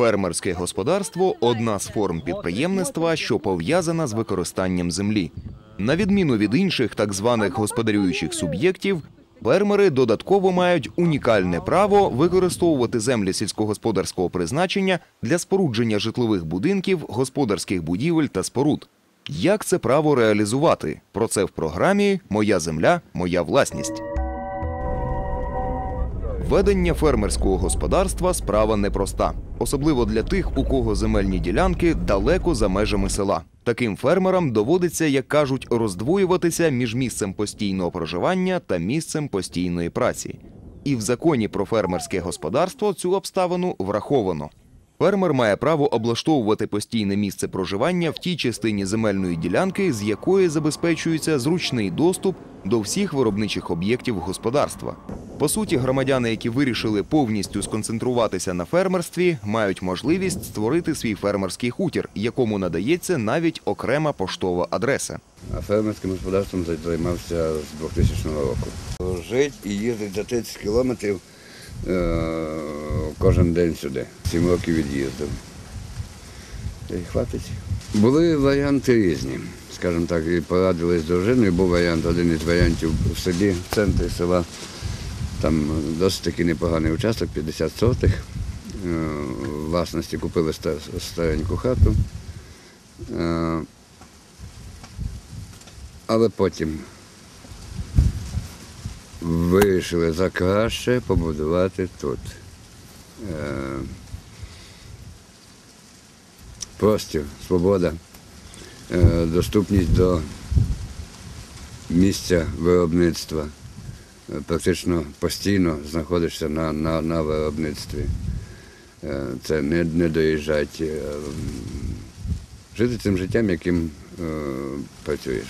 Фермерське господарство одна з форм підприємництва, що пов'язана з використанням землі. На відміну від інших так званих господарюючих суб'єктів, фермери додатково мають унікальне право використовувати землі сільськогосподарського призначення для спорудження житлових будинків, господарських будівель та споруд. Як це право реалізувати? Про це в програмі Моя земля, моя власність. Ведення фермерського господарства справа непроста, особливо для тих, у кого земельні ділянки далеко за межами села. Таким фермерам доводиться, як кажуть, роздвоюватися між місцем постійного проживання та місцем постійної праці. І в законі про фермерське господарство цю обставину враховано. Фермер має право облаштовувати постійне місце проживання в тій частині земельної ділянки, з якої забезпечується зручний доступ до всіх виробничих об'єктів господарства. По суті, громадяни, які вирішили повністю сконцентруватися на фермерстві, мають можливість створити свій фермерський хутір, якому надається навіть окрема поштова адреса. А фермерським господарством зай- займався з 2000 року. Жить і їздить за 30 кілометрів кожен день сюди. Сім років від'їздив. Й хватить. Були варіанти різні. Скажімо так, і порадились з дружиною. Був варіант, один із варіантів в селі, в центрі села. Там досить таки непоганий участок, 50 сотих. Е, Власності купили стареньку хату. Е, але потім вирішили за краще побудувати тут. Е, Простір, свобода, е, доступність до місця виробництва. Е, Практично постійно знаходишся на, на, на виробництві. Це не, не доїжджати. Жити цим життям, яким працюєш.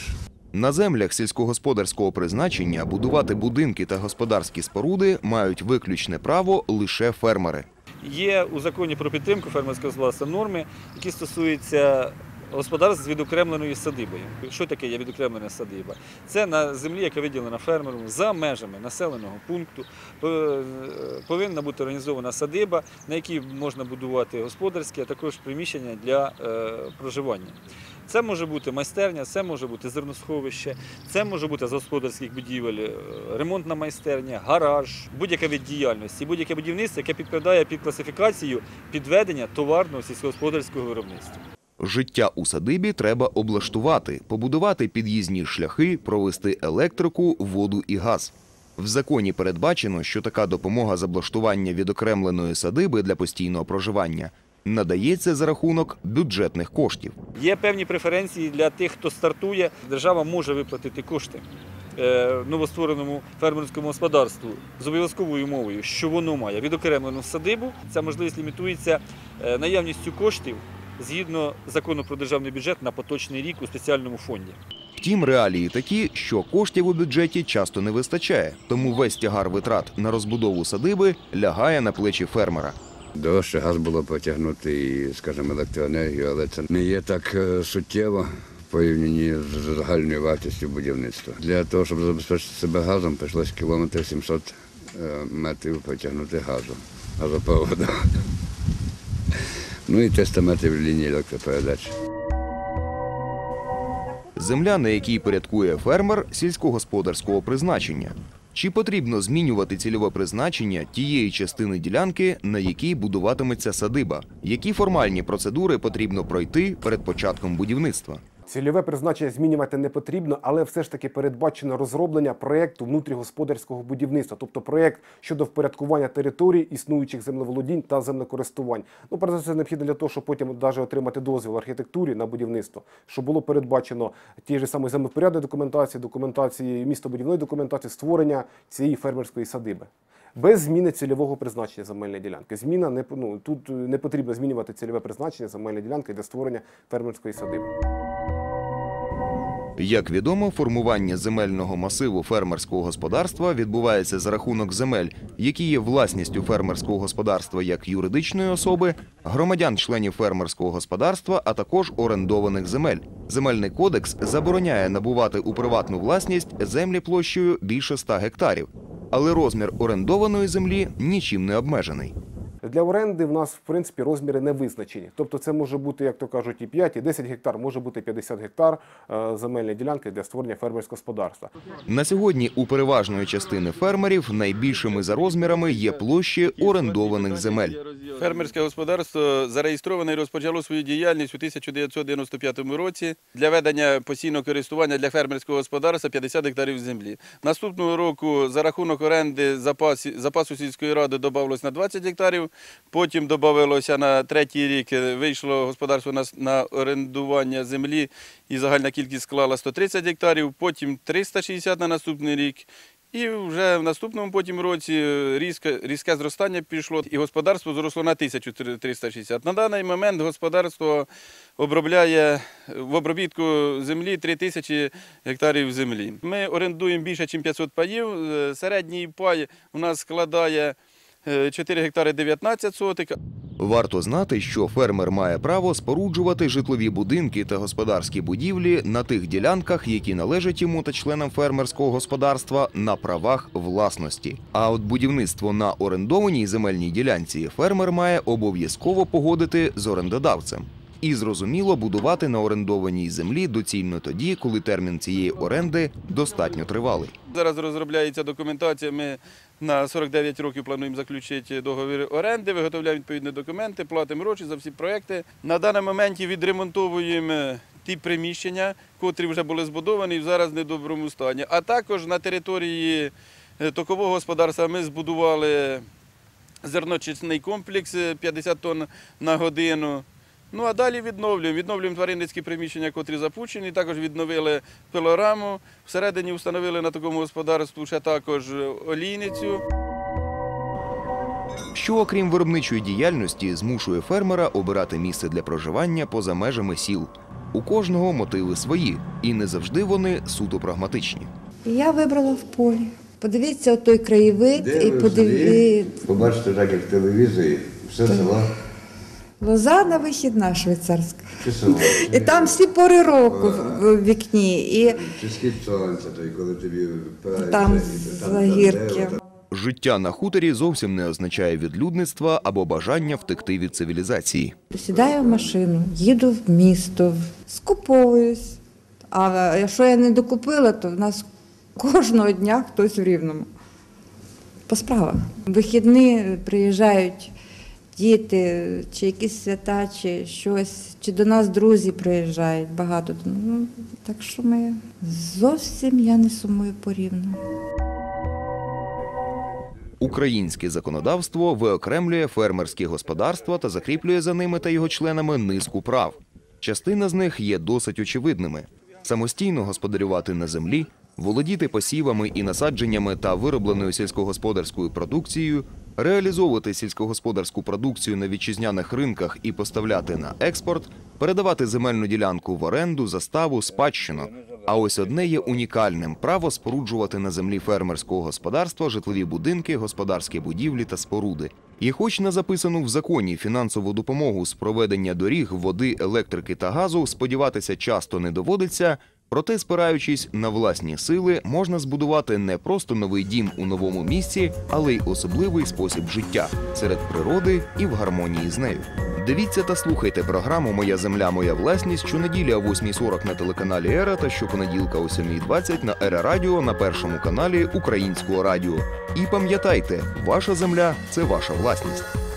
На землях сільськогосподарського призначення будувати будинки та господарські споруди мають виключне право лише фермери. Є у законі про підтримку фермерського господарства норми, які стосуються господарств з відокремленою садибою. Що таке є відокремлена садиба? Це на землі, яка виділена фермером за межами населеного пункту. Повинна бути організована садиба, на якій можна будувати господарські, а також приміщення для е, проживання. Це може бути майстерня, це може бути зерносховище, це може бути з господарських будівель, е, ремонтна майстерня, гараж, будь-яка від діяльності, будь-яке будівництво, яке підпадає під класифікацію підведення товарного сільськогосподарського виробництва. Життя у садибі треба облаштувати, побудувати під'їзні шляхи, провести електрику, воду і газ. В законі передбачено, що така допомога з облаштування відокремленої садиби для постійного проживання надається за рахунок бюджетних коштів. Є певні преференції для тих, хто стартує. Держава може виплатити кошти е, новоствореному фермерському господарству з обов'язковою умовою, що воно має відокремлену садибу. Ця можливість лімітується е, наявністю коштів згідно закону про державний бюджет на поточний рік у спеціальному фонді. Втім, реалії такі, що коштів у бюджеті часто не вистачає, тому весь тягар витрат на розбудову садиби лягає на плечі фермера. Дорожче газ було потягнути і, скажімо, електроенергію, але це не є так е, суттєво в порівнянні з загальною вартістю будівництва. Для того, щоб забезпечити себе газом, прийшлося кілометр 700 е, метрів потягнути газу, газопроводу. Ну і 300 метрів лінії електропередач. Земля, на якій порядкує фермер сільськогосподарського призначення. Чи потрібно змінювати цільове призначення тієї частини ділянки, на якій будуватиметься садиба? Які формальні процедури потрібно пройти перед початком будівництва? Цільове призначення змінювати не потрібно, але все ж таки передбачено розроблення проєкту внутрігосподарського будівництва, тобто проєкт щодо впорядкування територій, існуючих землеволодінь та землекористувань. Ну, про це необхідно для того, щоб потім навіть отримати дозвіл архітектурі на будівництво, щоб було передбачено ті ж самі землепорядної документації, документації містобудівної документації, створення цієї фермерської садиби. Без зміни цільового призначення земельної ділянки. Зміна не ну, тут не потрібно змінювати цільове призначення земельної ділянки для створення фермерської садиби. Як відомо, формування земельного масиву фермерського господарства відбувається за рахунок земель, які є власністю фермерського господарства як юридичної особи, громадян членів фермерського господарства, а також орендованих земель. Земельний кодекс забороняє набувати у приватну власність землі площею більше 100 гектарів, але розмір орендованої землі нічим не обмежений. Для оренди в нас в принципі розміри не визначені. Тобто це може бути, як то кажуть, і 5, і 10 гектар, може бути 50 гектар е, земельної ділянки для створення фермерського господарства. На сьогодні у переважної частини фермерів найбільшими за розмірами є площі орендованих земель. Фермерське господарство зареєстроване і розпочало свою діяльність у 1995 році для ведення постійного користування для фермерського господарства 50 гектарів землі. Наступного року за рахунок оренди запасу сільської ради додавалось на 20 гектарів, потім додавалося на третій рік, е, вийшло господарство на, на орендування землі і загальна кількість склала 130 гектарів, потім 360 на наступний рік. І вже в наступному потім році е, різке, різке зростання пішло, і господарство зросло на 1360. На даний момент господарство обробляє е, в обробітку землі 3000 гектарів землі. Ми орендуємо більше, ніж 500 паїв. Середній пай у нас складає 4 гектари 19 сотик, Варто знати, що фермер має право споруджувати житлові будинки та господарські будівлі на тих ділянках, які належать йому та членам фермерського господарства на правах власності. А от будівництво на орендованій земельній ділянці фермер має обов'язково погодити з орендодавцем. І зрозуміло, будувати на орендованій землі доцільно тоді, коли термін цієї оренди достатньо тривалий. Зараз розробляється документація. Ми на 49 років плануємо заключити договір оренди, виготовляємо відповідні документи, платимо гроші за всі проекти. На даний момент відремонтовуємо ті приміщення, котрі вже були збудовані і зараз в недоброму стані. А також на території е, токового господарства ми збудували зерночисний комплекс е, 50 тонн на годину. Ну а далі відновлюємо. Відновлюємо тваринницькі приміщення, котрі запущені. Також відновили пилораму. Всередині встановили на такому господарству ще також е, олійницю. Що, окрім виробничої діяльності, змушує фермера обирати місце для проживання поза межами сіл. У кожного мотиви свої, і не завжди вони суто прагматичні. Я вибрала в полі. Подивіться той краєвид Де і ви подиві... взагалі Побачите так, як в телевізорі, все село лоза на вихідна швейцарська. І там всі пори року в вікні. І Чи сонця, той, коли тобі там загірки. дерева, Життя на хуторі зовсім не означає відлюдництва або бажання втекти від цивілізації. сідаю в машину, їду в місто, скуповуюсь. А якщо я не докупила, то в нас кожного дня хтось в рівному. По справах. Вихідні приїжджають діти, чи якісь свята, чи щось, чи до нас друзі приїжджають багато. Ну, так що ми зовсім я не сумую порівну. Українське законодавство виокремлює фермерські господарства та закріплює за ними та його членами низку прав. Частина з них є досить очевидними: самостійно господарювати на землі, володіти посівами і насадженнями та виробленою сільськогосподарською продукцією, реалізовувати сільськогосподарську продукцію на вітчизняних ринках і поставляти на експорт, передавати земельну ділянку в оренду, заставу, спадщину. А ось одне є унікальним право споруджувати на землі фермерського господарства житлові будинки, господарські будівлі та споруди. І хоч на записану в законі фінансову допомогу з проведення доріг, води, електрики та газу сподіватися часто не доводиться. Проте, спираючись на власні сили, можна збудувати не просто новий дім у новому місці, але й особливий спосіб життя серед природи і в гармонії з нею. Дивіться та слухайте програму Моя земля, моя власність щонеділі о 8.40 на телеканалі Ера та щопонеділка о 7.20 на Ера Радіо на першому каналі Українського радіо. І пам'ятайте, ваша земля це ваша власність.